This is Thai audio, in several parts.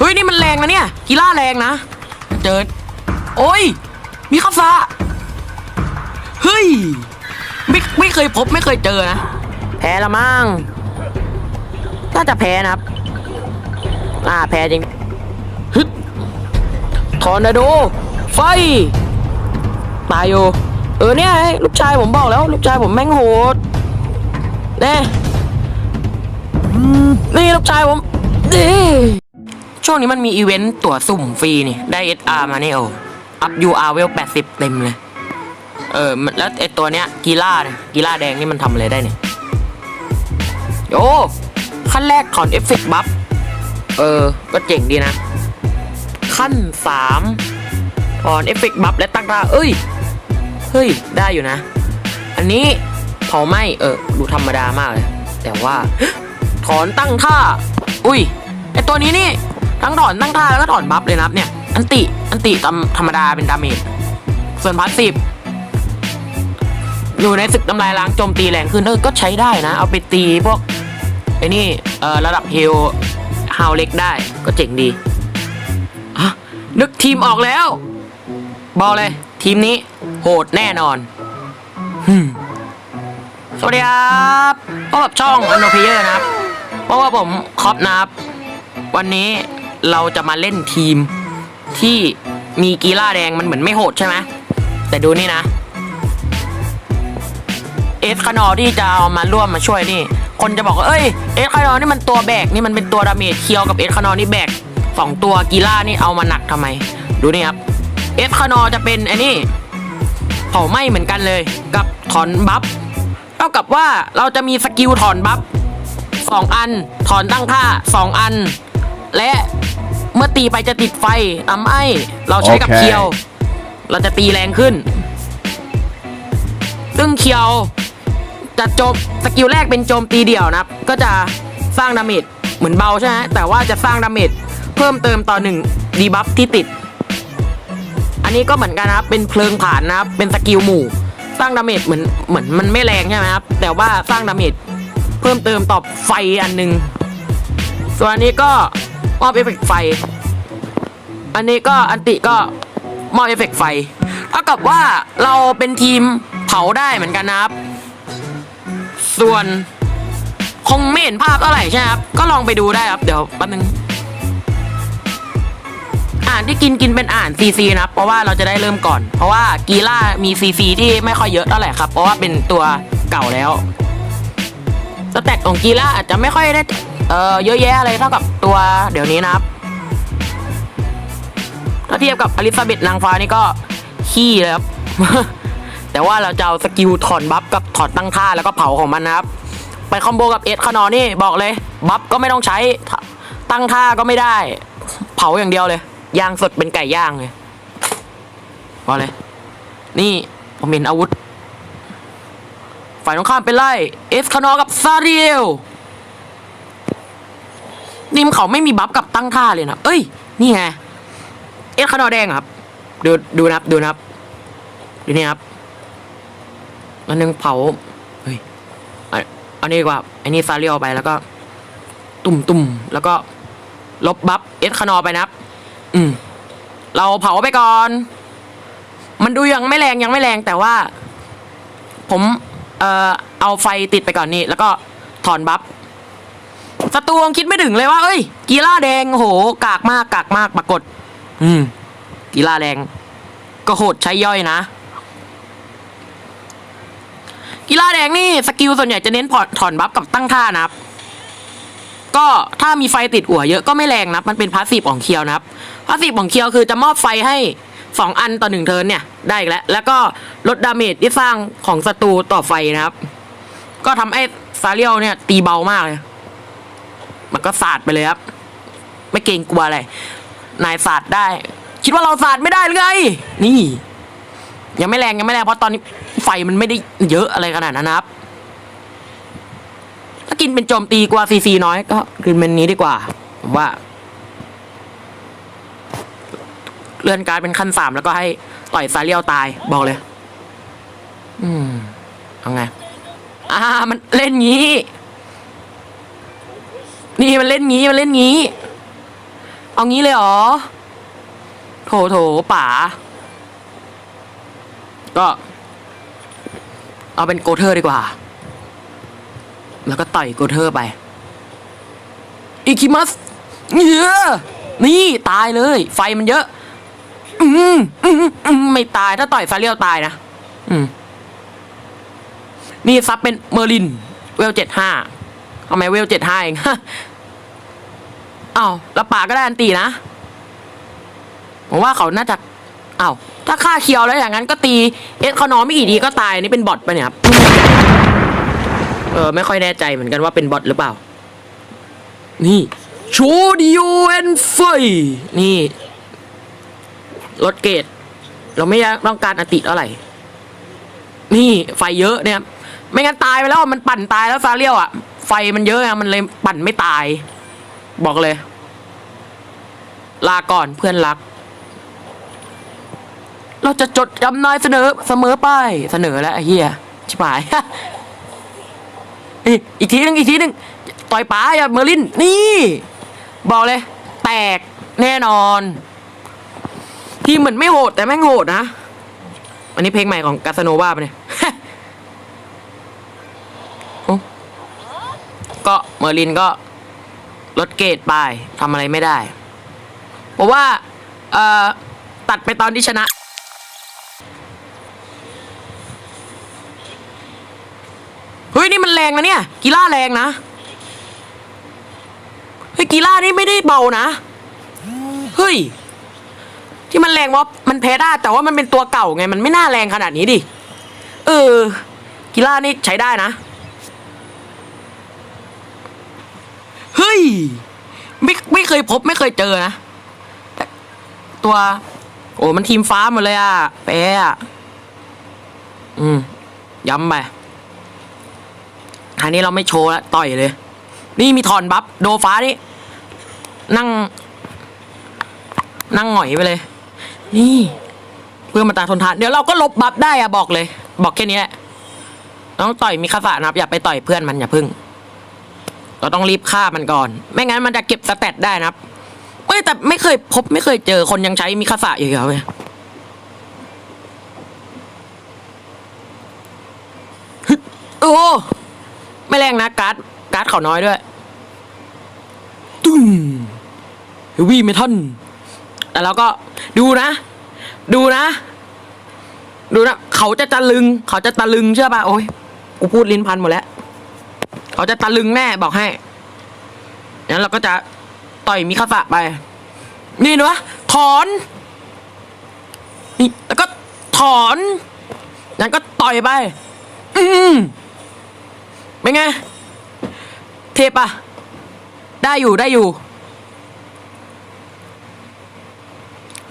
เฮ้ยนี่มันแรงนะเนี่ยกีล่าแรงนะเจอโอ้ย มีคาฟ้าเฮ้ยไม่ไม่เคยพบไม่เคยเจอนะ แพ้ละมั้งน่าจะแพ้นะครับ อ่าแพ้จริงฮึทอร์นาโด ไฟตายอยู่เออเนี่ยลูกชายผมบอกแล้ว ลูกชายผมแม่งโหดเน่นี่ลูกชายผมดี ช่วงนี้มันมีอีเวนต์ตั๋วสุ่มฟรีนี่ ได้ SR มาเนี่ยโอ้อัพ UR เวล80 เต็มเลย เออ แล้วไอตัวเนี้ยกีล่าเนี่ยกีล่าแดงนี่มันทำอะไรได้เนี่ยโอ้ขั้นแรกถอนเอฟเฟกต์บัฟเออ ก็เจ๋งดีนะ ขั้นสามถอนเอฟเฟกต์บัฟและตั้งค่าเอ้ย เฮ้ย ได้อยู่นะ อันนี้เผาไหมเออ ดูธรรมดามากเลย แต่ว่า ถอนตั้งท่า อุ้ย ไอตัวนี้นี่ ทั้งถอนตั้งท่าแล้วก็ถอนบัฟเลยนะครับเนี่ย อันติ อันติตามธรรมดาเป็นดาเมจ ส่วนพาสซีฟอยู่ในศึกทำลายล้างโจมตีแรงขึ้นเออก็ใช้ได้นะ เอาไปตีพวกไอ้นี่เออระดับเฮลฮาวเล็กได้ก็เจ๋งดีฮะนึกทีมออกแล้ว บอกเลย ทีมนี้โหดแน่นอนฮึสวัสดีครับพบกับช่องอันโนเพเยอร์นะครับ เพราะว่าผมคอปนะครับ วันนี้ เราจะมาเล่นทีมที่มีกีฬาแดงมันเหมือนไม่โหดใช่ไหมแต่ดูนี่นะเอสคานอที่จะเอามาร่วมมาช่วยนี่ คนจะบอกว่าเอ้ยเอสคานอนี่มันตัวแบกนี่มันเป็นตัวดาเมจเคียวกับเอสคานอนี่แบกสองตัวกีฬานี่เอามาหนักทำไม ดูนี่ครับเอสคานอจะเป็นไอ้นี่เผาไหม้เหมือนกันเลยกับถอนบัฟเท่ากับว่าเราจะมีสกิลถอนบัฟสองอัน ถอนตั้งค่าสองอัน และ มื่อตีไปจะติดไฟทำให้เราใช้กับโอเคเคียว เราจะตีแรงขึ้น ซึ่งเคียว จะโจมสกิลแรกเป็นโจมตีเดี่ยวนะครับ ก็จะสร้างดาเมจเหมือนเบาใช่ไหมแต่ว่าจะสร้างดาเมจเพิ่มเติมต่อหนึ่งดีบัฟที่ติด อันนี้ก็เหมือนกันนะครับ เป็นเพลิงผ่านนะครับ เป็นสกิลหมู่ สร้างดาเมจเหมือนเหมือนมันไม่แรงใช่ไหมครับ แต่ว่าสร้างดาเมจเพิ่มเติมต่อไฟอันหนึ่งส่วนอันนี้ก็ มอบเอฟเฟกต์ไฟ อันนี้ก็อันติก็มอบเอฟเฟกต์ไฟเท่ากับว่าเราเป็นทีมเผาได้เหมือนกันนะครับ ส่วนคงไม่เห็นภาพเท่าไหร่ใช่ไหมครับ ก็ลองไปดูได้ครับ เดี๋ยวแป๊บนึง อ่านที่กินกินเป็นอ่านซีซีนะครับเพราะว่าเราจะได้เริ่มก่อน เพราะว่ากีล่ามีซีซีที่ไม่ค่อยเยอะเท่าไหร่ครับ เพราะว่าเป็นตัวเก่าแล้วสแต็กของกีล่าอาจจะไม่ค่อยได้ เอ่อเยอะแยะอะไรเท่ากับตัวเดี๋ยวนี้นะครับ ถ้าเทียบกับอลิซาเบธนางฟ้านี่ก็ขี้เลยครับ แต่ว่าเราจะเอาสกิลถอนบัฟกับถอนตั้งท่าแล้วก็เผาของมันนะครับ ไปคอมโบกับเอสคานอนี่บอกเลย บัฟก็ไม่ต้องใช้ตั้งท่าก็ไม่ได้ เผาอย่างเดียวเลยย่างสดเป็นไก่ย่างเลยบอกเลย นี่ผมเห็นอาวุธ ฝ่ายตรงข้ามเป็นไล่เอสคานอกับซาเรียล นี่มนเขาไม่มีบัฟกับตั้งท่าเลยนะ เอ้ย นี่ไง เอสคานอแดงครับ ดูดูนะครับ ดูนะครับ ดูนี่ครับอันหนึงเผา เฮ้ยอันนี้ดีกว่า อันนี้ซาเรียลไปแล้วก็ ตุ่มตุ่มแล้วก็ ลบบัฟเอสคานอไปนะครับ อืม เราเผาไปก่อน มันดูยังไม่แรงยังไม่แรงแต่ว่า ผม เอ่อ เอาไฟติดไปก่อนนี่ แล้วก็ถอนบัฟ ศัตรูคงคิดไม่ถึงเลยว่า เอ้ย กีล่าแดงโห กากมากกากมากปรากฏ อืม กีฬาแดง ก็โหดใช้ย่อยนะ กีฬาแดงนี่สกิลส่วนใหญ่จะเน้นถอนบัฟกับตั้งท่านะครับ ก็ถ้ามีไฟติดหัวเยอะก็ไม่แรงนะมันเป็นพาสซีฟของเคียวนะครับพาสซีฟของเคียวคือจะมอบไฟให้สองอันต่อหนึ่งเทิร์นเนี่ยได้อีกแล้ว แล้วก็ลดดาเมจที่สร้างของศัตรูต่อไฟนะครับ ก็ทำให้ซาเรียลเนี่ยตีเบามากเลย มันก็สาดไปเลยครับ ไม่เกรงกลัวอะไร นายสาดได้ คิดว่าเราสาดไม่ได้หรือไง นี่ ยังไม่แรงยังไม่แรงเพราะตอนนี้ไฟมันไม่ได้เยอะอะไรขนาดนั้นนะครับ ถ้ากินเป็นโจมตีกว่าซีซีน้อยก็กินเป็นนี้ดีกว่าผมว่าเลื่อนการเป็นขั้นสามแล้วก็ให้ต่อยซาเรียลตายบอกเลย อืมเอาไง อ่า มันเล่นงี้ นี่มันเล่นงี้มันเล่นงี้ เอางี้เลยเหรอโถโถป๋า ก็ เอาเป็นโกเทอร์ดีกว่า แล้วก็ต่อยโกเทอร์ไปอิคิมัสเยอะนี่ตายเลย ไฟมันเยอะอืมอืมอืมไม่ตายถ้าต่อยฟาเรียวตายนะอืมนี่ซับเป็นเมอร์ลิน เวลเจ็ดห้าทำไมเวลเจ็ดห้าเอง อ้าวแล้วป่าก็ได้อันตีนะ ผมว่าเขาน่าจะอ้าวถ้าฆ่าเคียวแล้วอย่างนั้นก็ตีเอสเขานอนไม่กี่ดีก็ตายนี่เป็นบอทปะเนี่ยครับเออไม่ค่อยแน่ใจเหมือนกันว่าเป็นบอทหรือเปล่า นี่โชดิโอแอนไฟนี่ลดเกรดเราไม่ต้องการอติเท่าไหร่ นี่ไฟเยอะเนี่ย ไม่งั้นตายไปแล้วมันปั่นตายแล้วฟาเรียวอะ ไฟมันเยอะอะมันเลยปั่นไม่ตาย บอกเลย ลาก่อนเพื่อนรัก เราจะจดจำนายเสนอ เสมอไป เสนอแล้วไอ้เหี้ยชิบหายอีกทีหนึงอีกทีหนึงต่อยป๋าอย่าเมอร์ลิน นี่ บอกเลย แตกแน่นอน ทีมเหมือนไม่โหด แต่แม่งโหดนะ อันนี้เพลงใหม่ของกาสโนวาปเนี่ยก็เมอร์ลินก็ ลดเกรดไปทำอะไรไม่ได้เพราะว่าเอ่อตัดไปตอนที่ชนะ เฮ้ย นี่มันแรงนะเนี่ย กีฬาแรงนะ เฮ้ย กีฬานี่ไม่ได้เบานะ เฮ้ย ที่มันแรงว่ามันแพ้ได้แต่ว่ามันเป็นตัวเก่าไง มันไม่น่าแรงขนาดนี้ดิ เออ กีฬานี่ใช้ได้นะ ฮ้ย ไม่ไม่เคยพบไม่เคยเจอนะตัว โอ้มันทีมฟ้าหมดเลยอะแพ้อะอืม ย้ำไปอันนี้เราไม่โชว์ล้วต่อยเลย นี่มีถอนบัฟโดฟ้านี่ นั่ง นั่งหงอยไปเลย นี่ เพื่อมาตาทนทาน เดี๋ยวเราก็ลบบัฟได้อะบอกเลย บอกแค่นี้แหละต้องต่อยมีคาสะนะครับ อย่าไปต่อยเพื่อนมันอย่าพึ่ง เราต้องรีบฆ่ามันก่อน ไม่งั้นมันจะเก็บสเตตได้นะครับเอ้ยแต่ไม่เคยพบไม่เคยเจอคนยังใช้มีคาสะอยู่เหรอเว้ยฮึดโอ้ไม่แรงนะการ์ดการ์ดเขาน้อยด้วยตุ้มเฮวีเมทัลแต่เราก็ดูนะ ดูนะ ดูนะ เขาจะตะลึง เขาจะตะลึงเชื่อป่ะโอ้ยกูพูดลิ้นพันหมดแล้ว เขาจะตะลึงแน่บอกให้งั้นเราก็จะต่อยมิคาสะไป นี่นะถอน นี่แล้วก็ถอนงั้นก็ต่อยไป อืมเป็นไง เทปะได้อยู่ได้อยู่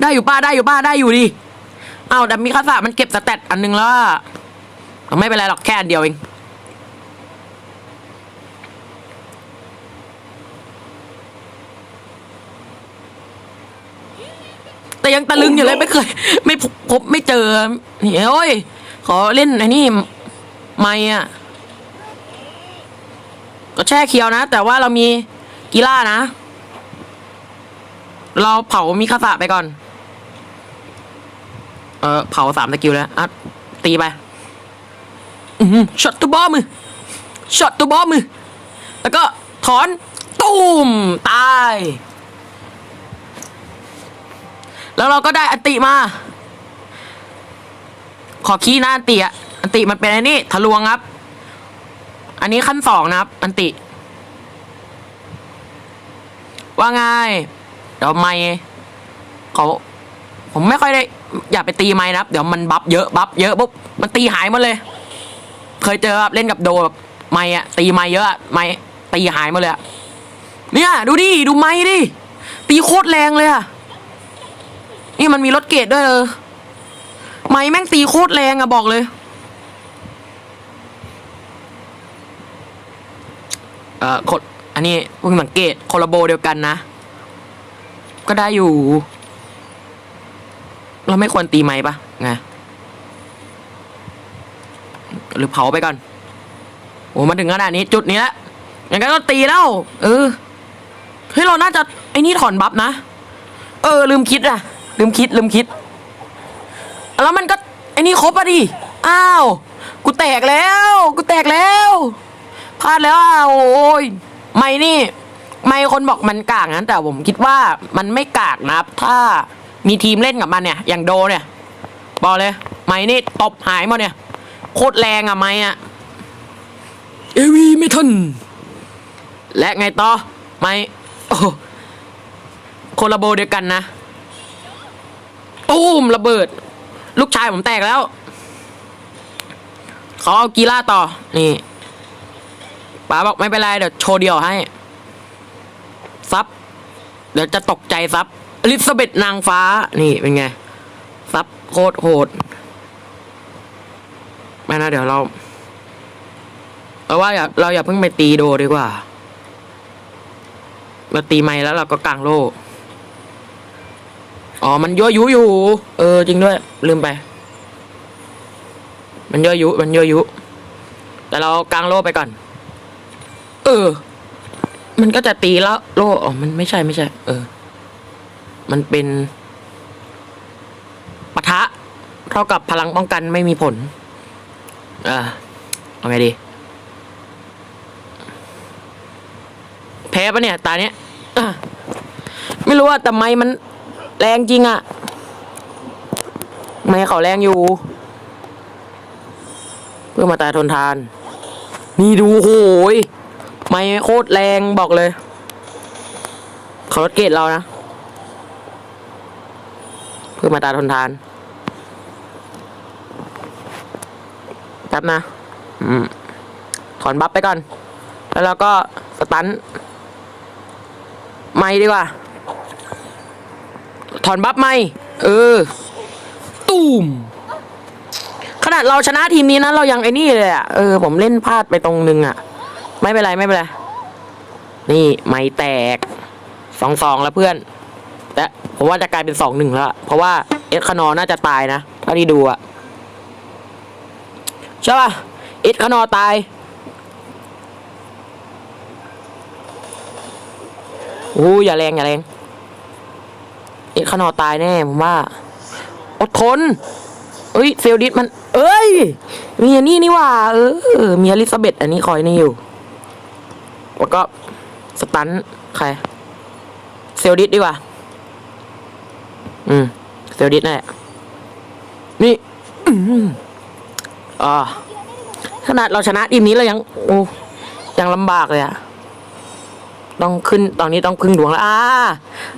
ได้อยู่ป้าได้อยู่ป้าได้อยู่ดิ เอาแต่มีคาสะมันเก็บสแตตอันหนึงแล้ว ไม่เป็นไรหรอกแค่อันเดียวเอง แต่ยังตะลึงอยู่เลยไม่เคย ไม่พบพบไม่เจอนี่โอ้ยขอเล่นไอ้นี่ไม่อะก็แช่เคียวนะ แต่ว่าเรามีกีฬานะ เราเผามีคาสะไปก่อน เออเผาสามสกิลแล้วอะตีไปอืมช็อตตัวบอมือช็อตตัวบอมือ แล้วก็ถอน ตูมตาย แล้วเราก็ได้อันติมา ขอขี้หน้าอันติอะอันติมันเป็นไอ้นี่ทะลวงครับ อันนี้ขั้นสองนะครับ อันติ ว่าไงเดี๋ยวไม่เขาผมไม่ค่อยได้ อย่าไปตีไม้นะครับ เดี๋ยวมันบัฟเยอะบัฟเยอะปุ๊บมันตีหายหมดเลย เคยเจอครับเล่นกับโดแบบไม้อะตีไม้เยอะไม้ตีหายหมดเลยอะเนี่ย ดูดิ ดูไม้ดิ ตีโคตรแรงเลยอะ นี่มันมีรถเกตด้วยเออไม้แม่งตีโคตรแรงอะบอกเลย เอ่อคนอันนี้เพิ่งสังเกตโคลาโบเดียวกันนะ ก็ได้อยู่ เราไม่ควรตีไม้ปะไงหรือเผาไปก่อนโอ้มาถึงขนาดนี้จุดนี้แล้วอย่างนั้นก็ตีแล้ว เออเฮ้ยเราน่าจะไอ้นี่ถอนบัฟนะ เออ ลืมคิดอะ ลืมคิดลืมคิด แล้วมันก็ไอ้นี่ครบอะดิ อ้าว กูแตกแล้ว กูแตกแล้วพลาดแล้วอะโอ้ยไม่นี่ ไม่คนบอกมันกากนะแต่ผมคิดว่ามันไม่กากนะครับ ถ้ามีทีมเล่นกับมันเนี่ย อย่างโดเนี่ย บอกเลย ไม่นี่ตบหายหมดเนี่ย โคตรแรงอะไม่อะเอวีไม่ทันและไงต่อ ไม่โอ้คนละโบเดียวกันนะ ตูมระเบิด ลูกชายผมแตกแล้วเขาเอากีฬาต่อ นี่ป๋าบอกไม่เป็นไร เดี๋ยวโชว์เดียวให้ ซับ เดี๋ยวจะตกใจซับอลิซาเบธนางฟ้า นี่เป็นไง ซับโคตรโหดไม่นะเดี๋ยวเราเราว่าอย่าเราอย่าเพิ่งไปตีโดดีกว่า เราตีไม่แล้วเราก็กางโล่ อ๋อ มันยั่วยุอยู่ เออ จริงด้วย ลืมไป มันยั่วยุ มันยั่วยุ แต่เรากางโล่ไปก่อน เออ มันก็จะตีแล้ว โล่อ๋อ มันไม่ใช่ไม่ใช่ เออ มันเป็นปะทะเท่ากับพลังป้องกันไม่มีผล อ่าเอาไงดี แพ้ปะเนี่ย ตาเนี้ยไม่รู้ว่าแต่ไม้มัน แรงจริงอะไม้เขาแรงอยู่ เพื่อมาตายทนทาน นี่ดูโหยไม้โคตรแรงบอกเลย เขาลดเกรดเรานะ เพื่อมาตายทนทานแป๊บนะอถอนบัฟไปก่อน แล้วเราก็สตันไม่ดีกว่า ถอนบัฟไหมเออ ตูมขนาดเราชนะทีมนี้นะเรายังไอ้นี่เลยอะ เออ ผมเล่นพลาดไปตรงนึงอะ ไม่เป็นไรไม่เป็นไร นี่ไม่แตกสองสองแล้วเพื่อนแต่ผมว่าจะกลายเป็นสองหนึ่งแล้ว เพราะว่าเอสคานอน่าจะตายนะเท่าที่ดูอะใช่ป่ะเอสคานอตายโอ้ยอย่าแรงอย่าแรง อ็ดขนอตายแน่ผมว่า อดทน เอ้ยเซลดิสมัน เอ้ย มีอันนี้นี่ว่า เออ มีอลิซาเบธอันนี้คอยนี่อยู่ แล้วก็สตันใคร เซลดิสดีกว่า อืม เซลดิสนั่นแหละ นี่อ่าขนาดเราชนะทีมนี้เรายัง โอ้ยังลำบากเลยอะ ต้องขึ้นตอนนี้ต้องพึ่งดวงแล้วอ่า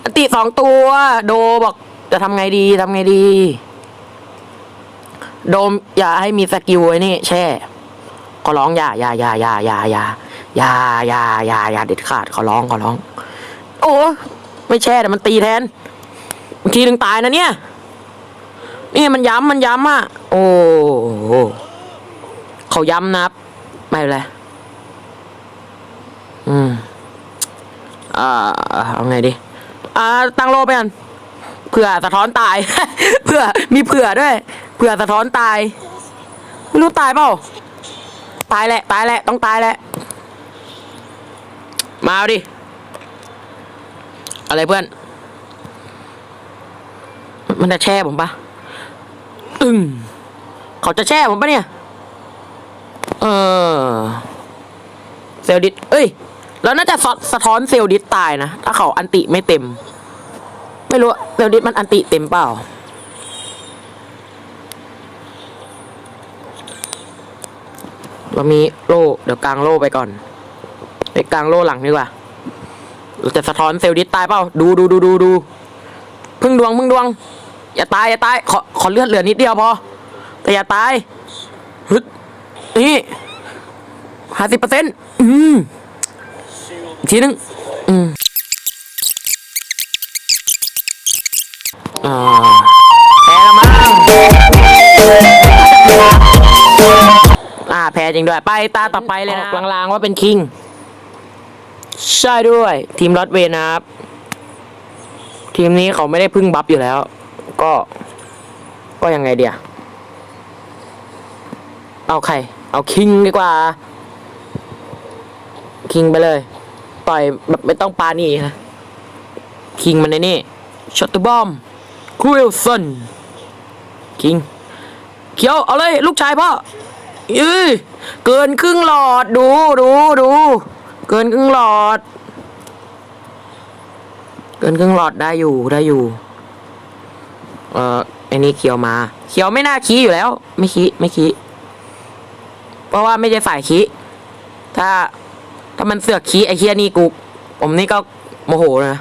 อันติสองตัว โดบอกจะทำไงดีทำไงดี โดมอย่าให้มีสกิลไอ้นี่ แช่ขอร้องอย่าอย่าอย่าอย่าอย่าอย่าอย่าอย่าอย่าอย่าเด็ดขาดขอร้องขอร้อง โอ้ไม่แช่แต่มันตีแทนบางทีถึงตายนะเนี่ย นี่มันย้ำมันย้ำอะ โอ้เขาย้ำนะครับ ไม่เป็นไรอืม อ่าเอาไงดีอ่าตั้งโลไปกันเผื่อสะท้อนตาย เผื่อมีเผื่อด้วย เผื่อสะท้อนตายไม่รู้ตายเปล่าตายแหละตายแหละต้องตายแหละ มาเอาดิ อะไรเพื่อน มันจะแช่ผมปะอึ้งเขาจะแช่ผมปะเนี่ย เออ เซลดิสเอ้ย แล้วน่าจะสะสะท้อนเซลล์ดิสตายนะ ถ้าเขาอันติไม่เต็ม ไม่รู้เซลล์ดิสมันอันติเต็มเปล่า เรามีโล่เดี๋ยวกลางโล่ไปก่อน ไปกลางโล่หลังดีกว่าเราจะสะท้อนเซลล์ดิสตายเปล่า ดูดูดูดูดูพึ่งดวงพึ่งดวง อย่าตายอย่าตาย ขอขอเลือดเหลือนิดเดียวพอ แต่อย่าตายฮึดนี่ห้าสิบเปอร์เซ็นต์อืม อีกทีนึงอืมอ่าแพ้แล้วมั้งอ่าแพ้จริงด้วย ไปตาต่อไปเลยนะลางๆว่าเป็นคิง ใช่ด้วย ทีมรอดเวย์นะครับ ทีมนี้เขาไม่ได้พึ่งบัฟอยู่แล้ว ก็ ก็ยังไงเดียเอาใคร เอาคิงดีกว่า คิงไปเลย ต่อยแบบไม่ต้องปานี่นะคิงมันในนี่ช็อตตอร์บอมควิลสันคิงเขียวเอาเลยลูกชายพ่อยื้อเกินครึ่งหลอดดูดูดูเกินครึ่งหลอด เกินครึ่งหลอดได้อยู่ได้อยู่เอ่ออันนี้เขียวมา เขียวไม่น่าขี้อยู่แล้ว ไม่ขี้ไม่ขี้เพราะว่าไม่ใช่ฝ่ายขี้ถ้า ถ้ามันเสือกขี้ไอ้เฮียนี่กู ผมนี่ก็โมโหนะ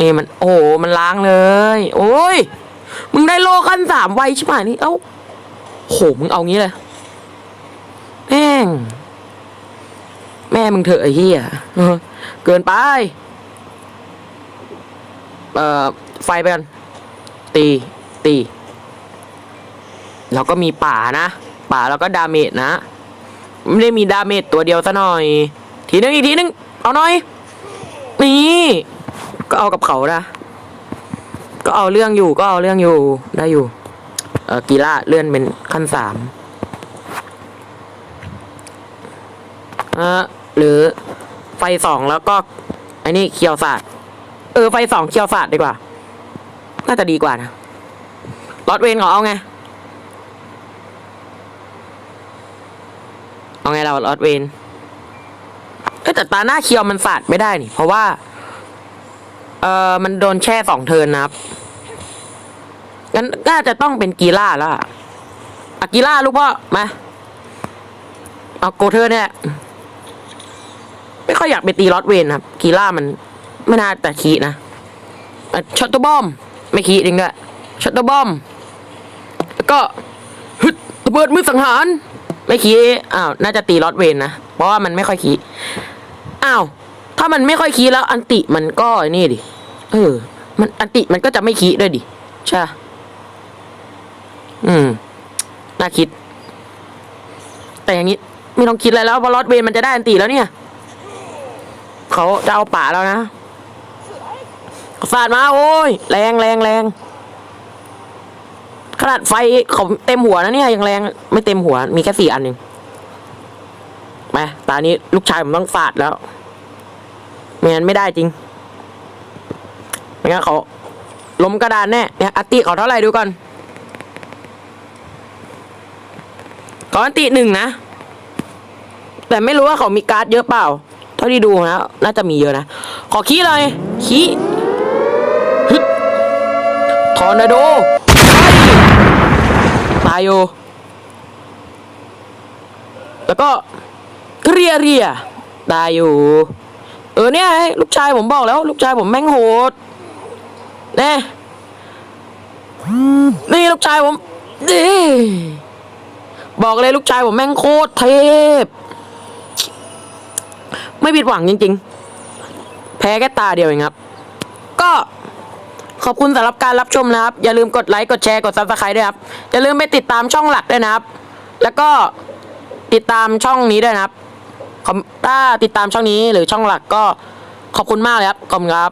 นี่มันโอ้โหมันล้างเลย โอ้ยมึงได้โลขั้นสามไวใช่ไหมนี่เอ้าโหมึงเอางี้เลยแม่ง แม่มึงเถอะไอ้เหี้ยเออเกินไป เอ่อ ไฟไปกัน ตี ตีแล้วก็มีป่านะ ป่าแล้วก็ดาเมจนะ ไม่ได้มีดาเมจตัวเดียวซะหน่อย ทีนึงอีกทีนึง เอาหน่อย นี่ ก็เอากับเขานะ ก็เอาเรื่องอยู่ ก็เอาเรื่องอยู่ ได้อยู่ เออกีฬาเลื่อนเป็นขั้นสามเออหรือไฟสองแล้วก็ไอ้นี่เคียวศาสตร์เออไฟสองเคียวศาสตร์ดีกว่า น่าจะดีกว่านะลอดเวนเขาเอาไง เราลอดเวนเอ้แต่ตาหน้าเคียวมันศาสตร์ไม่ได้นี่เพราะว่า เออมันโดนแช่สองเทินนะครับงั้นน่าจะต้องเป็นกีฬาแล้วอะกีฬาลูกพ่อมาเอาโกเทอร์เนี่ยไม่ค่อยอยากไปตีลอตเวนครับ กีฬามันไม่น่าแต่คีนะช็อตเตอร์บอม ไม่คีจริงด้วยช็อตเตอร์บอม แล้วก็ฮึดระเบิดมือสังหาร ไม่คีอ้าวน่าจะตีลอตเวนนะเพราะว่ามันไม่ค่อยคีอ้าวถ้ามันไม่ค่อยคีแล้ว อันติมันก็นี่ดิเออ มันอันติมันก็จะไม่คีด้วยดิใช่อืมน่าคิด แต่อย่างนี้ไม่ต้องคิดอะไรแล้วเพราะลอตเวนมันจะได้อันติแล้วเนี่ยเขาจะเอาป่าแล้วนะสาดมาโอ้ยแรงแรงแรง ขนาดไฟเขาเต็มหัวนะเนี่ยยังแรงไม่เต็มหัว มีแค่สี่อันเองมาตอนนี้ลูกชายผมต้องฟาดแล้วไม่งั้นไม่ได้จริงไม่งั้นเขาล้มกระดานแน่เนี่ยอัตติเขาเท่าไหร่ดูก่อนเขาอันติหนึ่งนะ แต่ไม่รู้ว่าเขามีการ์ดเยอะเปล่า เท่าที่ดูนะน่าจะมีเยอะนะ ขอขี้เลยขี้ทอร์นาโดายอยู่แล้วก็เรียเรียตายอยู่ เออเนี่ยลูกชายผมบอกแล้ว ลูกชายผมแม่งโหดแน่นี่ลูกชายผมนี่บอกเลยลูกชายผมแม่งโคตรเทพ ไม่ผิดหวังจริง ๆ แพ้แค่ตาเดียวเองครับ ก็ ขอบคุณสำหรับการรับชมนะครับ อย่าลืมกดไลค์ กดแชร์ กดซับสไครต์ด้วยครับ อย่าลืมไปติดตามช่องหลักด้วยนะครับ แล้วก็ติดตามช่องนี้ด้วยนะครับขอบถ้าติดตามช่องนี้หรือช่องหลักก็ขอบคุณมากเลยครับ ขอบคุณครับ